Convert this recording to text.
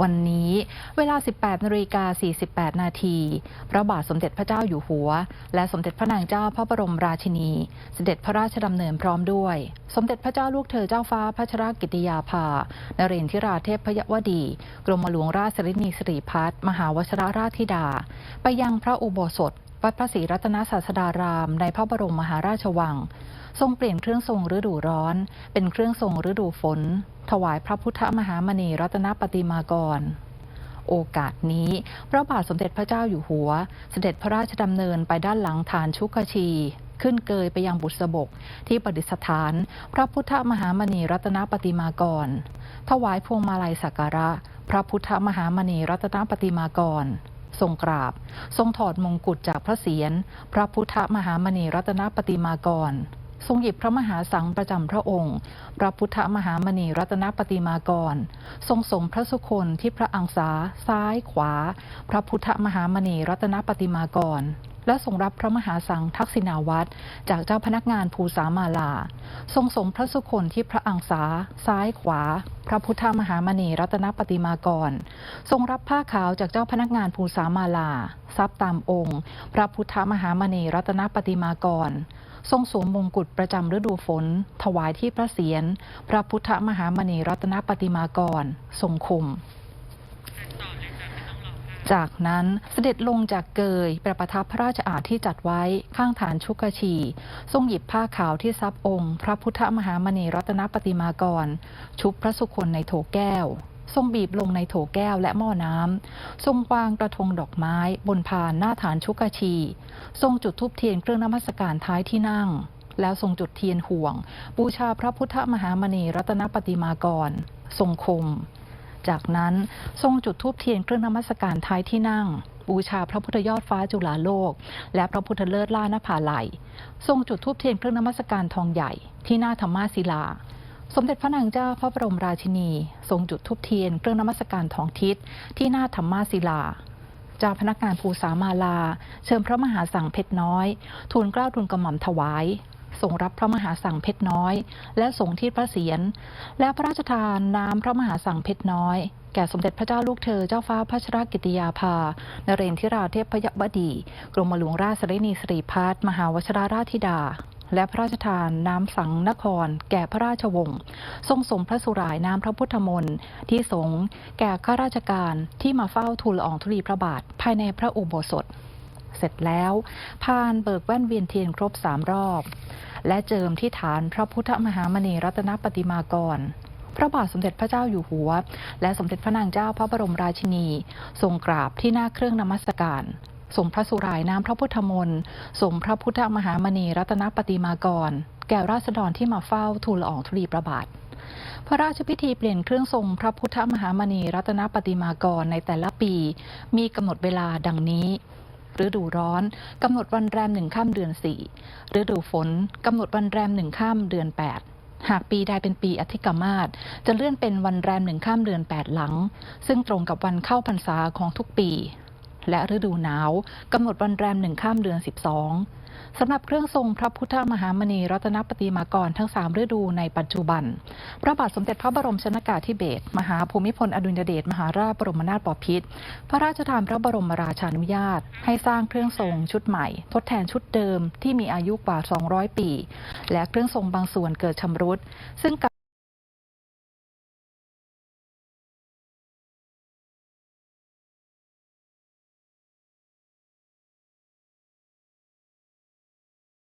วันนี้เวลา 18นาฬิกา48 นาที พระบาทสมเด็จพระเจ้าอยู่หัว และสมเด็จพระนางเจ้าพระบรมราชินี เสด็จพระราชดำเนินพร้อมด้วย สมเด็จพระเจ้าลูกเธอเจ้าฟ้าพัชรกิติยาภา นเรนทิราเทพพยวดี กรมหลวงราชสรินีสิริพัฒมหาวชิรราชธิดา ไปยังพระอุโบสถ วัดพระศรีรัตนศาสดาราม ในพระบรมมหาราชวัง ทรงเปลี่ยนเครื่องทรงฤดูร้อน เป็นเครื่องทรงฤดูฝน ถวายพระพุทธมหามณีรัตนปฏิมากรโอกาสนี้ พระบาทสมเด็จพระเจ้าอยู่หัว เสด็จพระราชดำเนินไปด้านหลังฐานชุกชี ขึ้นเกยไปยังบุษบก ที่ประดิษฐาน พระพุทธมหามณีรัตนปฏิมากร ถวายพวงมาลัยสักการะ พระพุทธมหามณีรัตนปฏิมากร ทรงกราบ ทรงถอดมงกุฎจากพระเศียร พระพุทธมหามณีรัตนปฏิมากร ทรงหยิบพระมหาสังประจำพระองค์ พระพุทธมหามณีรัตนปฏิมากร ทรงสมพระสุคนที่พระอังสาซ้ายขวา พระพุทธมหามณีรัตนปฏิมากรและทรงรับพระมหาสังทักษิณาวัตรจากเจ้าพนักงานภูสามาลา ทรงสมพระสุคนที่พระอังสาซ้ายขวา พระพุทธมหามณีรัตนปฏิมากร ทรงรับผ้าขาวจากเจ้าพนักงานภูสามาลาทรัพย์ตามองค์ พระพุทธมหามณีรัตนปฏิมากร ทรงสวมมงกุฎประจำฤดูฝน ถวายที่พระเศียร พระพุทธมหามณีรัตนปฏิมากร ทรงคุม จากนั้นเสด็จลงจากเกย ประประทับพระราชอาณที่จัดไว้ข้างฐานชุกชี ทรงหยิบผ้าขาวที่ซับองค์ พระพุทธมหามณีรัตนปฏิมากร ชุบพระสุคนในโถแก้ว ทรงบีบลงในโถแก้วและหม้อน้ำทรงวางกระทงดอกไม้บนพานหน้าฐานชุกชี ทรงจุดธูปเทียนเครื่องนมัสการท้ายที่นั่ง แล้วทรงจุดเทียนห่วง บูชาพระพุทธมหามณีรัตนปฏิมากร ทรงคม จากนั้นทรงจุดธูปเทียนเครื่องนมัสการท้ายที่นั่งบูชาพระพุทธยอดฟ้าจุฬาโลก และพระพุทธเลิศล่านภาลัยทรงจุดธูปเทียนเครื่องนมัสการทองใหญ่ที่หน้าธรรมาศิลา สมเด็จพระนางเจ้าพระบรมราชินี ทรงจุดธูปเทียนเครื่องนมัสการทองทิศที่หน้าธรรมาศิลาเจ้าพนักงานภูสามาลา เชิญพระมหาสังเพชรน้อย ทูลเกล้าทูลกระหม่อมถวายทรงรับพระมหาสังเพชรน้อย และทรงที่พระเศียรและพระราชทานน้ำพระมหาสังเพชรน้อย แก่สมเด็จพระเจ้าลูกเธอเจ้าฟ้าพัชรกิติยาภานเรนทิราเทพพยวดี กรมหลวงราชสรินีสิริพัฒมหาวชิราราชธิดา และพระราชทานน้ำสังนคร แก่พระราชวงศ์ทรงสมพระสุรายน้ำพระพุทธมนต์ที่สงแก่ข้าราชการที่มาเฝ้าทูลละอองธุลีพระบาท ภายในพระอุโบสถ เสร็จแล้วพานเบิกแว่นเวียนเทียนครบสามรอบ และเจิมที่ฐานพระพุทธมหามณีรัตนปฏิมากรพระบาทสมเด็จพระเจ้าอยู่หัว และสมเด็จพระนางเจ้าพระบรมราชินี ทรงกราบที่หน้าเครื่องนมัสการ สมพระสุรายน้ำพระพุทธมนต์สมพระพุทธมหามณีรัตนปฏิมากร แก่ราษฎรที่มาเฝ้าทูลละอองธุลีพระบาท พระราชพิธีเปลี่ยนเครื่องทรงพระพุทธมหามณีรัตนปฏิมากรในแต่ละปี มีกำหนดเวลาดังนี้ฤดูร้อนกำหนดวันแรมหนึ่งข้ามเดือนสี่ฤดูฝนกำหนดวันแรมหนึ่งข้ามเดือนแปดหากปีใดเป็นปีอธิกมาศจะเลื่อนเป็นวันแรมหนึ่งข้ามเดือนแปดหลัง ซึ่งตรงกับวันเข้าพรรษาของทุกปี และฤดูหนาวกำหนดวันแรมหนึ่งข้ามเดือนสิบสองสำหรับเครื่องทรงพระพุทธมหามณีรัตนปฏิมากรทั้งสามฤดูในปัจจุบัน พระบาทสมเด็จพระบรมชนากาธิเบศรมหาภูมิพลอดุลยเดชมหาราชบรมนาถบพิตรพระราชทานพระบรมราชานุญาต ให้สร้างเครื่องทรงชุดใหม่ ทดแทนชุดเดิมที่มีอายุกว่า 200 ปี และเครื่องทรงบางส่วนเกิดชำรุด ซึ่ง